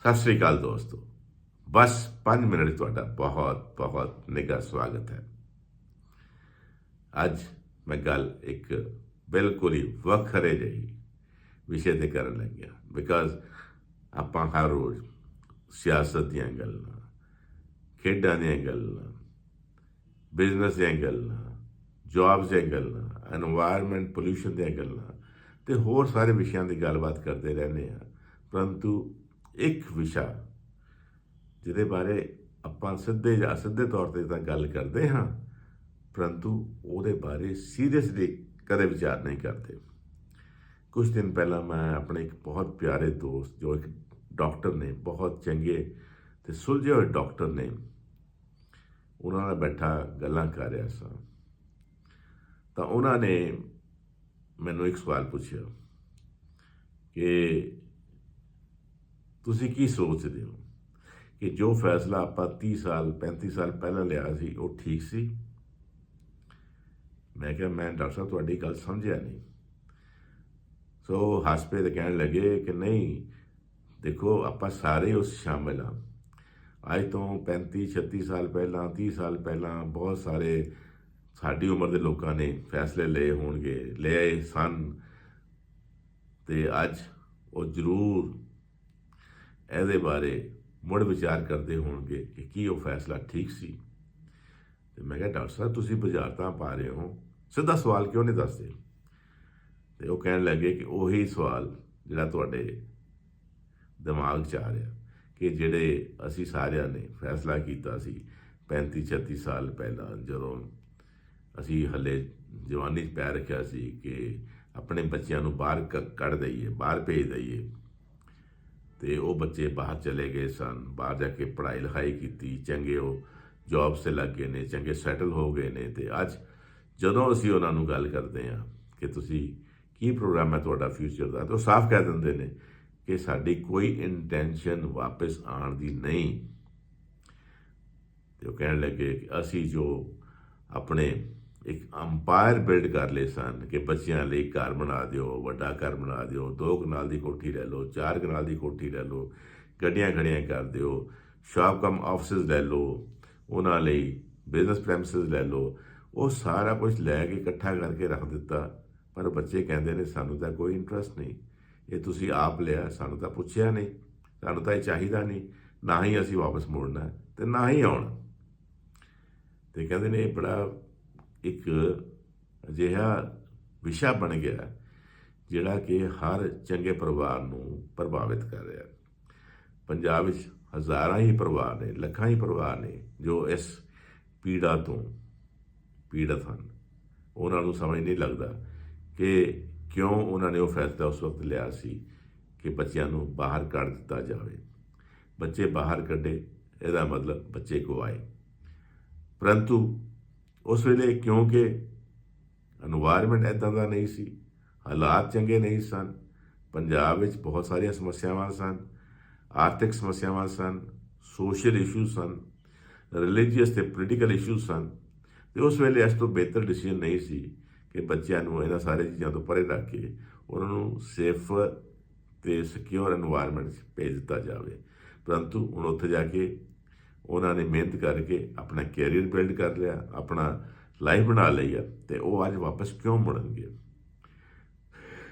ਸਤਿ ਸ੍ਰੀ ਅਕਾਲ ਦੋਸਤੋ। ਬਸ 5 ਮਿੰਟ ਤੁਹਾਡਾ ਬਹੁਤ ਬਹੁਤ ਨਿੱਘਾ ਸਵਾਗਤ ਹੈ। ਅੱਜ ਮੈਂ ਗੱਲ ਇੱਕ ਬਿਲਕੁਲ ਹੀ ਵੱਖਰੇ ਜਿਹੀ ਵਿਸ਼ੇ ਤੇ ਕਰਨ ਲੱਗਿਆ ਬਿਕਾਜ਼ ਆਪਾਂ ਹਰ ਰੋਜ਼ ਸਿਆਸਤ ਦੀਆਂ ਗੱਲਾਂ, ਖੇਡਾਂ ਦੀਆਂ ਗੱਲਾਂ ਬਿਜ਼ਨਸ ਦੀਆਂ ਗੱਲਾਂ ਜੌਬਸ ਦੀਆਂ ਗੱਲਾਂ এনवायरमेंट ਪੋਲੂਸ਼ਨ ਦੀਆਂ ਗੱਲਾਂ ਤੇ ਹੋਰ ਸਾਰੇ ਵਿਸ਼ਿਆਂ ਦੀ ਗੱਲਬਾਤ ਕਰਦੇ ਰਹਿੰਦੇ ਆ ਪਰੰਤੂ ਇੱਕ ਵਿਸ਼ਾ ਜਿਹਦੇ ਬਾਰੇ ਆਪਾਂ ਸਿੱਧੇ ਜਾਂ ਅਸਿੱਧੇ ਤੌਰ ਤੇ ਤਾਂ ਗੱਲ ਕਰਦੇ ਹਾਂ, ਪਰੰਤੂ ਉਹਦੇ ਬਾਰੇ ਸੀਰੀਅਸਲੀ ਕਦੇ ਵਿਚਾਰ ਨਹੀਂ ਕਰਦੇ। ਕੁਝ ਦਿਨ ਪਹਿਲਾਂ ਮੈਂ ਆਪਣੇ ਇੱਕ ਬਹੁਤ ਪਿਆਰੇ ਦੋਸਤ, ਜੋ ਇੱਕ ਡਾਕਟਰ ਨੇ, ਬਹੁਤ ਚੰਗੇ ਤੇ ਸੁਲਝੇ ਹੋਏ ਡਾਕਟਰ ਨੇ, ਉਹਨਾਂ ਨਾਲ ਬੈਠਾ ਗੱਲਾਂ ਕਰ ਰਿਹਾ ਸਾਂ। ਤਾਂ ਉਹਨਾਂ ਨੇ ਮੈਨੂੰ ਇੱਕ ਸਵਾਲ ਪੁੱਛਿਆ ਕਿ ਤੁਸੀਂ ਕੀ ਸੋਚਦੇ ਹੋ ਕਿ ਜੋ ਫੈਸਲਾ ਆਪਾਂ 30 ਸਾਲ 35 ਸਾਲ ਪਹਿਲਾਂ ਲਿਆ ਸੀ, ਉਹ ਠੀਕ ਸੀ? ਮੈਂ ਕਿਹਾ, ਮੈਂ ਡਾਕਟਰ ਸਾਹਿਬ, ਤੁਹਾਡੀ ਗੱਲ ਸਮਝਿਆ ਨਹੀਂ। ਸੋ ਹਸਪੇ ਦੇ ਕਹਿਣ ਲੱਗੇ ਕਿ ਨਹੀਂ, ਦੇਖੋ, ਆਪਾਂ ਸਾਰੇ ਉਸ ਸ਼ਾਮਿਲ ਹਾਂ। ਅੱਜ ਤੋਂ 35 36 ਸਾਲ ਪਹਿਲਾਂ 30 ਸਾਲ ਪਹਿਲਾਂ ਬਹੁਤ ਸਾਰੇ ਸਾਡੀ ਉਮਰ ਦੇ ਲੋਕਾਂ ਨੇ ਫੈਸਲੇ ਲਏ ਹੋਣਗੇ, ਲਏ ਸਨ। ਤੇ ਅੱਜ ਉਹ ਜ਼ਰੂਰ ਇਹਦੇ ਬਾਰੇ ਮੁੜ ਵਿਚਾਰ ਕਰਦੇ ਹੋਣਗੇ ਕਿ ਕੀ ਉਹ ਫੈਸਲਾ ਠੀਕ ਸੀ। ਤੇ ਮੈਂ ਕਿਹਾ, ਡਾਕਟਰ ਸਾਹਿਬ, ਤੁਸੀਂ ਬੁਝਾਰਤਾਂ ਪਾ ਰਹੇ ਹੋ। ਸਿੱਧਾ ਸਵਾਲ ਕਿਉਂ ਨਹੀਂ ਦੱਸਦੇ? ਤੇ ਉਹ ਕਹਿਣ ਲੱਗੇ ਕਿ ਉਹੀ ਸਵਾਲ ਜਿਹੜਾ ਤੁਹਾਡੇ ਦਿਮਾਗ 'ਚ ਆ ਰਿਹਾ ਕਿ ਜਿਹੜੇ ਅਸੀਂ ਸਾਰਿਆਂ ਨੇ ਫੈਸਲਾ ਕੀਤਾ ਸੀ 35 36 ਸਾਲ ਪਹਿਲਾਂ, ਜਦੋਂ ਅਸੀਂ ਹੱਲੇ ਜਵਾਨੀ 'ਚ ਪੈ ਰੱਖਿਆ ਸੀ ਕਿ ਆਪਣੇ ਬੱਚਿਆਂ ਨੂੰ ਬਾਹਰ ਕ- ਕੱਢ ਦਈਏ, ਬਾਹਰ ਭੇਜ ਦਈਏ। ਤੇ ਉਹ ਬੱਚੇ ਬਾਹਰ ਚਲੇ ਗਏ ਸਨ। ਬਾਹਰ ਜਾ ਕੇ ਪੜ੍ਹਾਈ ਲਿਖਾਈ ਕੀਤੀ, ਚੰਗੇ ਉਹ ਜੌਬਸ ਤੇ ਲੱਗ ਗਏ ਨੇ, ਚੰਗੇ ਸੈਟਲ ਹੋ ਗਏ ਨੇ ਤੇ ਅੱਜ ਜਦੋਂ ਅਸੀਂ ਉਹਨਾਂ ਨੂੰ ਗੱਲ ਕਰਦੇ ਹਾਂ ਕਿ ਤੁਸੀਂ ਕੀ ਪ੍ਰੋਗਰਾਮ ਹੈ ਤੁਹਾਡਾ ਫਿਊਚਰ ਦਾ, ਤਾਂ ਉਹ ਸਾਫ਼ ਕਹਿ ਦਿੰਦੇ ਨੇ ਕਿ ਸਾਡੀ ਕੋਈ ਇੰਟੈਂਸ਼ਨ ਵਾਪਸ ਆਉਣ ਦੀ ਨਹੀਂ। ਤੇ ਉਹ ਕਹਿਣ ਲੱਗੇ ਕਿ ਅਸੀਂ ਜੋ ਆਪਣੇ ਇੱਕ ਅੰਪਾਇਰ ਬਿਲਡ ਕਰ ਲਏ ਸਨ ਕਿ ਬੱਚਿਆਂ ਲਈ ਘਰ ਬਣਾ ਦਿਓ, ਵੱਡਾ ਘਰ ਬਣਾ ਦਿਓ, ਦੋ ਕਨਾਲ ਦੀ ਕੋਠੀ ਲੈ ਲਓ, ਚਾਰ ਕਨਾਲ ਦੀ ਕੋਠੀ ਲੈ ਲਓ, ਗੱਡੀਆਂ ਖੜੀਆਂ ਕਰ ਦਿਓ, ਸ਼ਾਪ ਕਮ ਆਫਿਸਸ ਲੈ ਲਓ, ਉਹਨਾਂ ਲਈ ਬਿਜ਼ਨਸ ਪ੍ਰੈਮਿਸਸ ਲੈ ਲਓ। ਉਹ ਸਾਰਾ ਕੁਝ ਲੈ ਕੇ ਇਕੱਠਾ ਕਰਕੇ ਰੱਖ ਦਿੱਤਾ, ਪਰ ਬੱਚੇ ਕਹਿੰਦੇ ਨੇ, ਸਾਨੂੰ ਤਾਂ ਕੋਈ ਇੰਟਰਸਟ ਨਹੀਂ। ਇਹ ਤੁਸੀਂ ਆਪ ਲਿਆ, ਸਾਨੂੰ ਤਾਂ ਪੁੱਛਿਆ ਨਹੀਂ, ਸਾਨੂੰ ਤਾਂ ਇਹ ਚਾਹੀਦਾ ਨਹੀਂ। ਨਾ ਹੀ ਅਸੀਂ ਵਾਪਸ ਮੁੜਨਾ ਹੈ ਤੇ ਨਾ ਹੀ ਆਉਣਾ। ਤੇ ਕਹਿੰਦੇ ਨੇ, ਇਹ ਬੜਾ ਇੱਕ ਅਜਿਹਾ ਵਿਸ਼ਾ ਬਣ ਗਿਆ ਜਿਹੜਾ ਕਿ ਹਰ ਚੰਗੇ ਪਰਿਵਾਰ ਨੂੰ ਪ੍ਰਭਾਵਿਤ ਕਰ ਰਿਹਾ ਪੰਜਾਬ ਵਿੱਚ ਹਜ਼ਾਰਾਂ ਹੀ ਪਰਿਵਾਰ ਨੇ, ਲੱਖਾਂ ਹੀ ਪਰਿਵਾਰ ਨੇ ਜੋ ਇਸ ਪੀੜਾ ਤੋਂ ਪੀੜਤ ਹਨ। ਉਹਨਾਂ ਨੂੰ ਸਮਝ ਨਹੀਂ ਲੱਗਦਾ ਕਿ ਕਿਉਂ ਉਹਨਾਂ ਨੇ ਉਹ ਫੈਸਲਾ ਉਸ ਵਕਤ ਲਿਆ ਸੀ ਕਿ ਬੱਚਿਆਂ ਨੂੰ ਬਾਹਰ ਕੱਢ ਦਿੱਤਾ ਜਾਵੇ। ਬੱਚੇ ਬਾਹਰ ਕੱਢੇ, ਇਹਦਾ ਮਤਲਬ ਬੱਚੇ ਕੋ ਆਏ। ਪਰੰਤੂ ਉਸ ਵੇਲੇ ਕਿਉਂਕਿ এনवायरमेंट ਐਦਾਂ ਦਾ ਨਹੀਂ ਸੀ, ਹਾਲਾਤ ਚੰਗੇ ਨਹੀਂ ਸਨ, ਪੰਜਾਬ ਵਿੱਚ ਬਹੁਤ ਸਾਰੀਆਂ ਸਮੱਸਿਆਵਾਂ ਸਨ, ਆਰਥਿਕ ਸਮੱਸਿਆਵਾਂ ਸਨ ਸੋਸ਼ਲ ਇਸ਼ੂ ਸਨ ਰਿਲੀਜੀਅਸ ਤੇ ਪੋਲੀਟੀਕਲ ਇਸ਼ੂਜ਼ ਸਨ, ਤੇ ਉਸ ਵੇਲੇ ਇਸ ਤੋਂ ਬਿਹਤਰ ਡਿਸੀਜਨ ਨਹੀਂ ਸੀ ਕਿ ਬੱਚਿਆਂ ਨੂੰ ਇਹਨਾਂ ਸਾਰੇ ਚੀਜ਼ਾਂ ਤੋਂ ਪਰੇ ਰੱਖ ਕੇ ਉਹਨਾਂ ਨੂੰ ਸੇਫ ਤੇ ਸਿਕਿਉਰ এনवायरमेंट ਭੇਜ ਦਿੱਤਾ ਜਾਵੇ। ਪਰੰਤੂ ਹੁਣ ਉੱਥੇ ਜਾ ਕੇ ਉਹਨਾਂ ਨੇ ਮਿਹਨਤ ਕਰਕੇ ਆਪਣਾ ਕੈਰੀਅਰ ਬਿਲਡ ਕਰ ਲਿਆ, ਆਪਣਾ ਲਾਈਫ ਬਣਾ ਲਈ ਆ ਤੇ ਉਹ ਅੱਜ ਵਾਪਸ ਕਿਉਂ ਮੁੜਨਗੇ?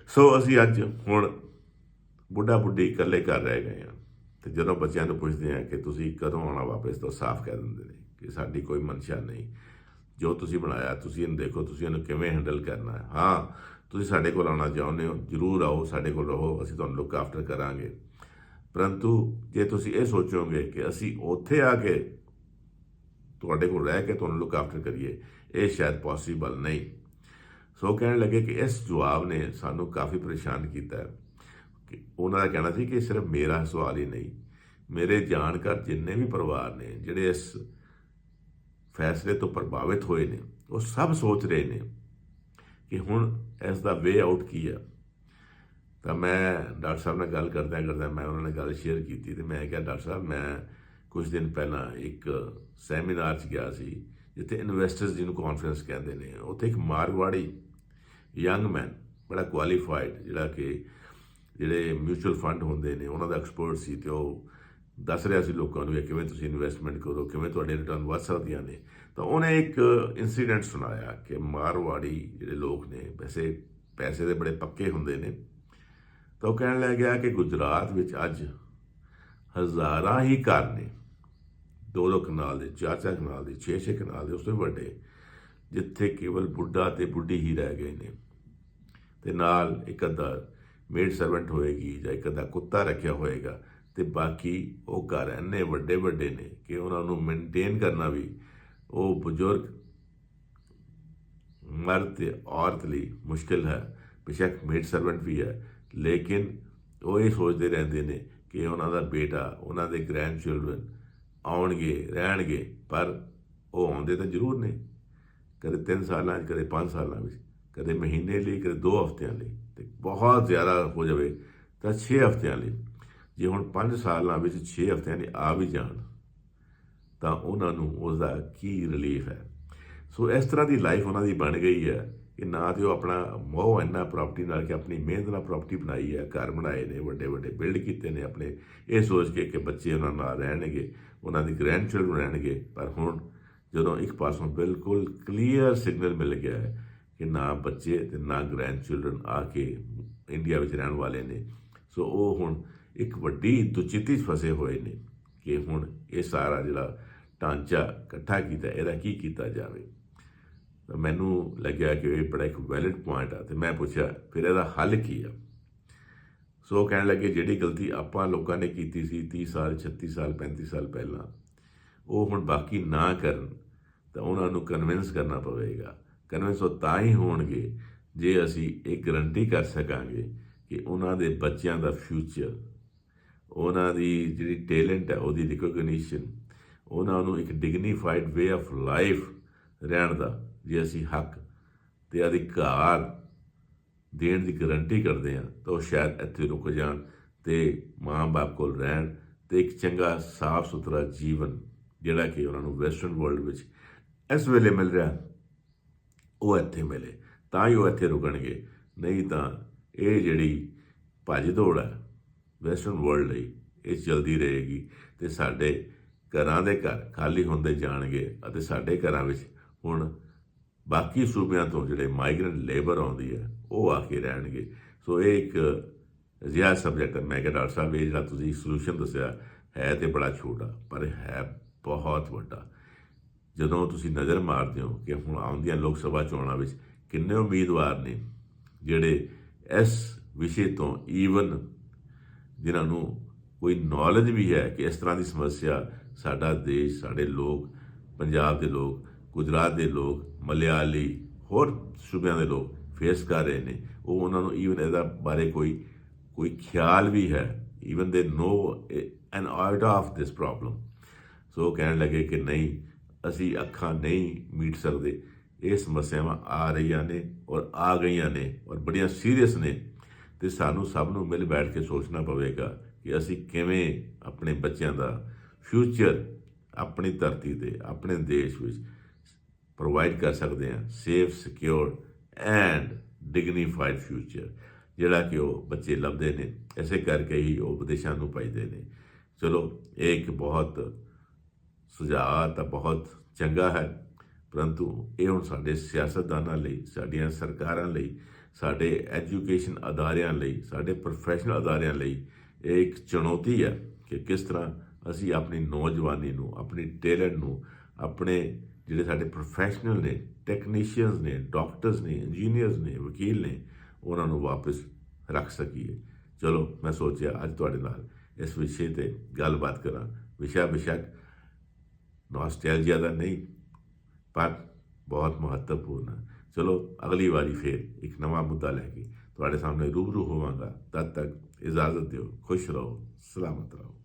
ਸੋ ਅਸੀਂ ਅੱਜ ਹੁਣ ਬੁੱਢਾ ਬੁੱਢੀ ਇਕੱਲੇ ਕਰ ਰਹਿ ਗਏ ਆ ਤੇ ਜਦੋਂ ਬੱਚਿਆਂ ਨੂੰ ਪੁੱਛਦੇ ਆ ਕਿ ਤੁਸੀਂ ਕਦੋਂ ਆਉਣਾ ਵਾਪਸ, ਤਾਂ ਸਾਫ਼ ਕਹਿ ਦਿੰਦੇ ਨੇ ਕਿ ਸਾਡੀ ਕੋਈ ਮਨਸ਼ਾ ਨਹੀਂ। ਜੋ ਤੁਸੀਂ ਬਣਾਇਆ, ਤੁਸੀਂ ਇਹਨੂੰ ਦੇਖੋ, ਤੁਸੀਂ ਇਹਨੂੰ ਕਿਵੇਂ ਹੈਂਡਲ ਕਰਨਾ ਹੈ। ਹਾਂ, ਤੁਸੀਂ ਸਾਡੇ ਕੋਲ ਆਉਣਾ ਚਾਹੁੰਦੇ ਹੋ, ਜਰੂਰ ਆਓ, ਸਾਡੇ ਕੋਲ ਰਹੋ, ਅਸੀਂ ਤੁਹਾਨੂੰ ਲੁੱਕ ਆਫਟਰ ਕਰਾਂਗੇ। ਪਰੰਤੂ ਜੇ ਤੁਸੀਂ ਇਹ ਸੋਚੋਗੇ ਕਿ ਅਸੀਂ ਉੱਥੇ ਆ ਕੇ ਤੁਹਾਡੇ ਕੋਲ ਰਹਿ ਕੇ ਤੁਹਾਨੂੰ ਲੁੱਕ ਆਫਟਰ ਕਰੀਏ, ਇਹ ਸ਼ਾਇਦ ਪੋਸੀਬਲ ਨਹੀਂ। ਸੋ ਕਹਿਣ ਲੱਗੇ ਕਿ ਇਸ ਜਵਾਬ ਨੇ ਸਾਨੂੰ ਕਾਫੀ ਪਰੇਸ਼ਾਨ ਕੀਤਾ। ਕਿ ਉਹਨਾਂ ਦਾ ਕਹਿਣਾ ਸੀ ਕਿ ਸਿਰਫ ਮੇਰਾ ਸਵਾਲ ਹੀ ਨਹੀਂ, ਮੇਰੇ ਜਾਣਕਾਰ ਜਿੰਨੇ ਵੀ ਪਰਿਵਾਰ ਨੇ, ਜਿਹੜੇ ਇਸ ਫੈਸਲੇ ਤੋਂ ਪ੍ਰਭਾਵਿਤ ਹੋਏ ਨੇ, ਉਹ ਸਭ ਸੋਚ ਰਹੇ ਨੇ ਕਿ ਹੁਣ ਇਸ ਦਾ ਵੇ ਆਊਟ ਕੀ ਹੈ ਤਾਂ ਮੈਂ ਡਾਕਟਰ ਸਾਹਿਬ ਨਾਲ ਗੱਲ ਕਰਦਿਆਂ ਕਰਦਿਆਂ ਮੈਂ ਉਹਨਾਂ ਨਾਲ ਗੱਲ ਸ਼ੇਅਰ ਕੀਤੀ ਤੇ ਮੈਂ ਕਿਹਾ, ਡਾਕਟਰ ਸਾਹਿਬ, ਮੈਂ ਕੁਝ ਦਿਨ ਪਹਿਲਾਂ ਇੱਕ ਸੈਮੀਨਾਰ 'ਚ ਗਿਆ ਸੀ, ਜਿੱਥੇ ਇਨਵੈਸਟਰਸ ਜਿਹਨੂੰ ਕਾਨਫਰੰਸ ਕਹਿੰਦੇ ਨੇ, ਉੱਥੇ ਇੱਕ ਮਾਰਵਾੜੀ ਯੰਗ ਮੈਨ ਬੜਾ ਕੁਆਲੀਫਾਈਡ ਜਿਹੜਾ ਕਿ ਜਿਹੜੇ ਮਿਊਚੁਅਲ ਫੰਡ ਹੁੰਦੇ ਨੇ, ਉਹਨਾਂ ਦਾ ਐਕਸਪਰਟ ਸੀ ਤੇ ਉਹ ਦੱਸ ਰਿਹਾ ਸੀ ਲੋਕਾਂ ਨੂੰ ਕਿ ਕਿਵੇਂ ਤੁਸੀਂ ਇਨਵੈਸਟਮੈਂਟ ਕਰੋ, ਕਿਵੇਂ ਤੁਹਾਡੇ ਰਿਟਰਨ ਵੱਧ ਸਕਦੀਆਂ ਨੇ। ਤਾਂ ਉਹਨੇ ਇੱਕ ਇਨਸੀਡੈਂਟ ਸੁਣਾਇਆ ਕਿ ਮਾਰਵਾੜੀ ਜਿਹੜੇ ਲੋਕ ਨੇ, ਵੈਸੇ ਪੈਸੇ ਦੇ ਬੜੇ ਪੱਕੇ ਹੁੰਦੇ ਨੇ। ਤਾਂ ਉਹ ਕਹਿਣ ਲੱਗ ਗਿਆ ਕਿ ਗੁਜਰਾਤ ਵਿੱਚ ਅੱਜ ਹਜ਼ਾਰਾਂ ਹੀ ਘਰ ਨੇ। ਦੋ ਦੋ ਕਨਾਲ ਦੇ, ਚਾਰ ਚਾਰ ਕਨਾਲ ਦੇ, ਛੇ ਛੇ ਕਨਾਲ ਦੇ, ਉਸ ਤੋਂ ਵੱਡੇ, ਜਿੱਥੇ ਕੇਵਲ ਬੁੱਢਾ ਤੇ ਬੁੱਢੀ ਹੀ ਰਹਿ ਗਏ ਨੇ। ਤੇ ਨਾਲ ਇੱਕ ਅੱਧਾ ਮੇਡ ਸਰਵੈਂਟ ਹੋਏਗੀ ਜਾਂ ਇੱਕ ਅੱਧਾ ਕੁੱਤਾ ਰੱਖਿਆ ਹੋਏਗਾ ਤੇ ਬਾਕੀ ਉਹ ਘਰ ਇੰਨੇ ਵੱਡੇ ਵੱਡੇ ਨੇ ਕਿ ਉਹਨਾਂ ਨੂੰ ਮੇਨਟੇਨ ਕਰਨਾ ਵੀ ਉਹ ਬਜ਼ੁਰਗ ਮਰਦ ਤੇ ਔਰਤ ਲਈ ਮੁਸ਼ਕਿਲ ਹੈ। ਬੇਸ਼ੱਕ ਮੇਡ ਸਰਵੈਂਟ ਵੀ ਹੈ। ਲੇਕਿਨ ਉਹ ਇਹ ਸੋਚਦੇ ਰਹਿੰਦੇ ਨੇ ਕਿ ਉਹਨਾਂ ਦਾ ਬੇਟਾ, ਉਹਨਾਂ ਦੇ ਗ੍ਰੈਂਡ ਚਿਲਡਰਨ ਆਉਣਗੇ, ਰਹਿਣਗੇ, ਪਰ ਉਹ ਆਉਂਦੇ ਤਾਂ ਜ਼ਰੂਰ ਨੇ। ਕਦੇ 3 ਸਾਲਾਂ 'ਚ ਕਦੇ 5 ਸਾਲਾਂ ਵਿੱਚ, ਕਦੇ ਮਹੀਨੇ ਲਈ, ਕਦੇ 2 ਹਫ਼ਤਿਆਂ ਲਈ ਤੇ ਬਹੁਤ ਜ਼ਿਆਦਾ ਹੋ ਜਾਵੇ ਤਾਂ 6 ਹਫ਼ਤਿਆਂ ਲਈ। ਜੇ ਹੁਣ 5 ਸਾਲਾਂ ਵਿੱਚ 6 ਹਫ਼ਤਿਆਂ ਲਈ ਆ ਵੀ ਜਾਣ, ਤਾਂ ਉਹਨਾਂ ਨੂੰ ਉਸ ਦਾ ਕੀ ਰਿਲੀਫ ਹੈ। ਸੋ ਇਸ ਤਰ੍ਹਾਂ ਦੀ ਲਾਈਫ ਉਹਨਾਂ ਦੀ ਬਣ ਗਈ ਹੈ। ਕਿ ਨਾ ਤੇ ਉਹ ਆਪਣਾ ਮੋਹ ਇੰਨਾ ਪ੍ਰਾਪਰਟੀ ਨਾਲ ਕਿ ਆਪਣੀ ਮਿਹਨਤ ਨਾਲ ਪ੍ਰਾਪਰਟੀ ਬਣਾਈ ਹੈ, ਘਰ ਬਣਾਏ ਨੇ, ਵੱਡੇ ਵੱਡੇ ਬਿਲਡ ਕੀਤੇ ਨੇ ਆਪਣੇ। ਇਹ ਸੋਚ ਕੇ ਕਿ ਬੱਚੇ ਉਹਨਾਂ ਨਾਲ ਰਹਿਣਗੇ, ਉਹਨਾਂ ਦੀ ਗ੍ਰੈਂਡ ਚਿਲਡਰਨ ਰਹਿਣਗੇ। ਪਰ ਹੁਣ ਜਦੋਂ ਇੱਕ ਪਾਸੋਂ ਬਿਲਕੁਲ ਕਲੀਅਰ ਸਿਗਨਲ ਮਿਲ ਗਿਆ ਹੈ ਕਿ ਨਾ ਬੱਚੇ ਤੇ ਨਾ ਗ੍ਰੈਂਡ ਚਿਲਡਰਨ ਆ ਕੇ ਇੰਡੀਆ ਵਿੱਚ ਰਹਿਣ ਵਾਲੇ ਨੇ। ਸੋ ਉਹ ਹੁਣ ਇੱਕ ਵੱਡੀ ਦੁਚਿੱਤੀ 'ਚ ਫਸੇ ਹੋਏ ਨੇ ਕਿ ਹੁਣ ਇਹ ਸਾਰਾ ਜਿਹੜਾ ਢਾਂਚਾ ਇਕੱਠਾ ਕੀਤਾ, ਇਹਦਾ ਕੀ ਕੀਤਾ ਜਾਵੇ? ਤਾਂ ਮੈਨੂੰ ਲੱਗਿਆ ਕਿ ਇਹ ਬੜਾ ਇੱਕ ਵੈਲਿਡ ਪੁਆਇੰਟ ਆ ਤੇ ਮੈਂ ਪੁੱਛਿਆ, ਫਿਰ ਇਹਦਾ ਹੱਲ ਕੀ ਆ? ਸੋ ਉਹ ਕਹਿਣ ਲੱਗੇ, ਜਿਹੜੀ ਗਲਤੀ ਆਪਾਂ ਲੋਕਾਂ ਨੇ ਕੀਤੀ ਸੀ 30 ਸਾਲ 36 ਸਾਲ 35 ਸਾਲ ਪਹਿਲਾਂ, ਉਹ ਹੁਣ ਬਾਕੀ ਨਾ ਕਰਨ ਤਾਂ ਉਹਨਾਂ ਨੂੰ ਕਨਵਿੰਸ ਕਰਨਾ ਪਵੇਗਾ। ਕਨਵਿੰਸ ਉਹ ਤਾਂ ਹੀ ਹੋਣਗੇ ਜੇ ਅਸੀਂ ਇਹ ਗਰੰਟੀ ਕਰ ਸਕਾਂਗੇ ਕਿ ਉਹਨਾਂ ਦੇ ਬੱਚਿਆਂ ਦਾ ਫਿਊਚਰ ਉਹਨਾਂ ਦੀ ਜਿਹੜੀ ਟੈਲੈਂਟ ਹੈ, ਉਹਦੀ ਰਿਕੋਗਨੀਸ਼ਨ ਉਹਨਾਂ ਨੂੰ ਇੱਕ ਡਿਗਨੀਫਾਈਡ ਵੇ ਆਫ ਲਾਈਫ ਰਹਿਣ ਦਾ ਜੇ ਅਸੀਂ ਹੱਕ ਤੇ ਅਧਿਕਾਰ ਦੇਣ ਦੀ ਗਾਰੰਟੀ ਕਰਦੇ ਹਾਂ ਤਾਂ ਉਹ ਸ਼ਾਇਦ ਇੱਥੇ ਰੁਕ ਜਾਣ ਤੇ ਮਾਂ-ਬਾਪ ਕੋਲ ਰਹਿਣ ਤੇ ਇੱਕ ਚੰਗਾ ਸਾਫ਼ ਸੁਥਰਾ ਜੀਵਨ ਜਿਹੜਾ ਕਿ ਉਹਨਾਂ ਨੂੰ ਵੈਸਟਰਨ ਵਰਲਡ ਵਿੱਚ ਇਸ ਵੇਲੇ ਮਿਲ ਰਿਹਾ, ਉਹ ਇੱਥੇ ਮਿਲੇ, ਤਾਂ ਹੀ ਉਹ ਇੱਥੇ ਰੁਕਣਗੇ। ਨਹੀਂ ਤਾਂ ਇਹ ਜਿਹੜੀ ਭੱਜ ਦੌੜ ਹੈ ਵੈਸਟਰਨ ਵਰਲਡ ਲਈ ਇਹ ਚਲਦੀ ਰਹੇਗੀ ਤੇ ਸਾਡੇ ਘਰਾਂ ਦੇ ਘਰ ਖਾਲੀ ਹੁੰਦੇ ਜਾਣਗੇ ਅਤੇ ਸਾਡੇ ਘਰਾਂ ਵਿੱਚ ਹੁਣ ਬਾਕੀ ਸੂਬਿਆਂ ਤੋਂ ਜਿਹੜੇ ਮਾਈਗ੍ਰੈਂਟ ਲੇਬਰ ਆਉਂਦੀ ਹੈ, ਉਹ ਆ ਕੇ ਰਹਿਣਗੇ। ਸੋ ਇਹ ਇੱਕ ਅਜਿਹਾ ਸਬਜੈਕਟ ਹੈ। ਮੈਂ ਕਿਹਾ ਡਾਕਟਰ ਸਾਹਿਬ, ਇਹ ਜਿਹੜਾ ਤੁਸੀਂ ਸੋਲੂਸ਼ਨ ਦੱਸਿਆ, ਹੈ ਤੇ ਬੜਾ ਛੋਟਾ, ਪਰ ਹੈ ਬਹੁਤ ਵੱਡਾ। ਜਦੋਂ ਤੁਸੀਂ ਨਜ਼ਰ ਮਾਰਦੇ ਹੋ ਕਿ ਹੁਣ ਆਉਂਦੀਆਂ ਲੋਕ ਸਭਾ ਚੋਣਾਂ ਵਿੱਚ ਕਿੰਨੇ ਉਮੀਦਵਾਰ ਨੇ, ਜਿਹੜੇ ਇਸ ਵਿਸ਼ੇ ਤੋਂ ਈਵਨ ਜਿਨ੍ਹਾਂ ਨੂੰ ਕੋਈ ਨੌਲੇਜ ਵੀ ਹੈ ਕਿ ਇਸ ਤਰ੍ਹਾਂ ਦੀ ਸਮੱਸਿਆ ਸਾਡਾ ਦੇਸ਼, ਸਾਡੇ ਲੋਕ, ਪੰਜਾਬ ਦੇ ਲੋਕ ਗੁਜਰਾਤ ਦੇ ਲੋਕ, ਮਲਿਆਲੀ, ਹੋਰ ਸੂਬਿਆਂ ਦੇ ਲੋਕ ਫੇਸ ਕਰ ਰਹੇ ਨੇ। ਉਹ ਉਹਨਾਂ ਨੂੰ ਈਵਨ ਇਹਦਾ ਬਾਰੇ ਕੋਈ ਕੋਈ ਖਿਆਲ ਵੀ ਹੈ। Even they no an idea of this problem so ਕਹਿਣ ਲੱਗੇ ਕਿ ਨਹੀਂ, ਅਸੀਂ ਅੱਖਾਂ ਨਹੀਂ ਮੀਟ ਸਕਦੇ। ਇਹ ਸਮੱਸਿਆਵਾਂ ਆ ਰਹੀਆਂ ਨੇ ਔਰ ਆ ਗਈਆਂ ਨੇ ਔਰ ਬੜੀਆਂ ਸੀਰੀਅਸ ਨੇ। ਤੇ ਸਾਨੂੰ ਸਭ ਨੂੰ ਮਿਲ ਬੈਠ ਕੇ ਸੋਚਣਾ ਪਵੇਗਾ ਕਿ ਅਸੀਂ ਕਿਵੇਂ ਆਪਣੇ ਬੱਚਿਆਂ ਦਾ ਫਿਊਚਰ ਆਪਣੀ ਧਰਤੀ ਤੇ, ਆਪਣੇ ਦੇਸ਼ ਵਿੱਚ ਪ੍ਰੋਵਾਈਡ ਕਰ ਸਕਦੇ ਹਾਂ safe secure and dignified future ਜਿਹੜਾ ਕਿ ਉਹ ਬੱਚੇ ਲੱਭਦੇ ਨੇ ਐਸੇ ਕਰਕੇ ਹੀ ਉਹ ਵਿਦੇਸ਼ਾਂ ਨੂੰ ਭਜਦੇ ਨੇ ਚਲੋ ਇਹ ਇੱਕ ਬਹੁਤ ਸੁਝਾਅ ਤਾਂ ਬਹੁਤ ਚੰਗਾ ਹੈ ਪਰੰਤੂ ਇਹ ਹੁਣ ਸਾਡੇ ਸਿਆਸਤਦਾਨਾਂ ਲਈ ਸਾਡੀਆਂ ਸਰਕਾਰਾਂ ਲਈ ਸਾਡੇ ਐਜੂਕੇਸ਼ਨ ਅਦਾਰਿਆਂ ਲਈ ਸਾਡੇ ਪ੍ਰੋਫੈਸ਼ਨਲ ਅਦਾਰਿਆਂ ਲਈ ਇਹ ਇੱਕ ਚੁਣੌਤੀ ਹੈ ਕਿ ਕਿਸ ਤਰ੍ਹਾਂ ਅਸੀਂ ਆਪਣੀ ਨੌਜਵਾਨੀ ਨੂੰ ਆਪਣੀ ਟੈਲੈਂਟ ਨੂੰ ਆਪਣੇ ਜਿਹੜੇ ਸਾਡੇ ਪ੍ਰੋਫੈਸ਼ਨਲ ਨੇ ਟੈਕਨੀਸ਼ੀਅਨਸ ਨੇ ਡਾਕਟਰਸ ਨੇ ਇੰਜੀਨੀਅਰਸ ਨੇ, ਵਕੀਲ ਨੇ, ਉਹਨਾਂ ਨੂੰ ਵਾਪਸ ਰੱਖ ਸਕੀਏ। ਚਲੋ, ਮੈਂ ਸੋਚਿਆ ਅੱਜ ਤੁਹਾਡੇ ਨਾਲ ਇਸ ਵਿਸ਼ੇ ਤੇ ਗੱਲਬਾਤ ਕਰਾਂ। ਵਿਸ਼ਾ ਬਿਸ਼ਕ ਨੋਸਟੈਲਜੀਆ ਦਾ ਨਹੀਂ, ਪਰ ਬਹੁਤ ਮਹੱਤਵਪੂਰਨ ਹੈ। ਚਲੋ, ਅਗਲੀ ਵਾਰੀ ਫੇਰ ਇੱਕ ਨਵਾਂ ਮੁੱਦਾ ਲੈ ਕੇ ਤੁਹਾਡੇ ਸਾਹਮਣੇ ਰੂਬਰੂ ਹੋਵਾਂਗਾ। ਤਦ ਤੱਕ ਇਜਾਜ਼ਤ ਦਿਓ, ਖੁਸ਼ ਰਹੋ, ਸਲਾਮਤ ਰਹੋ।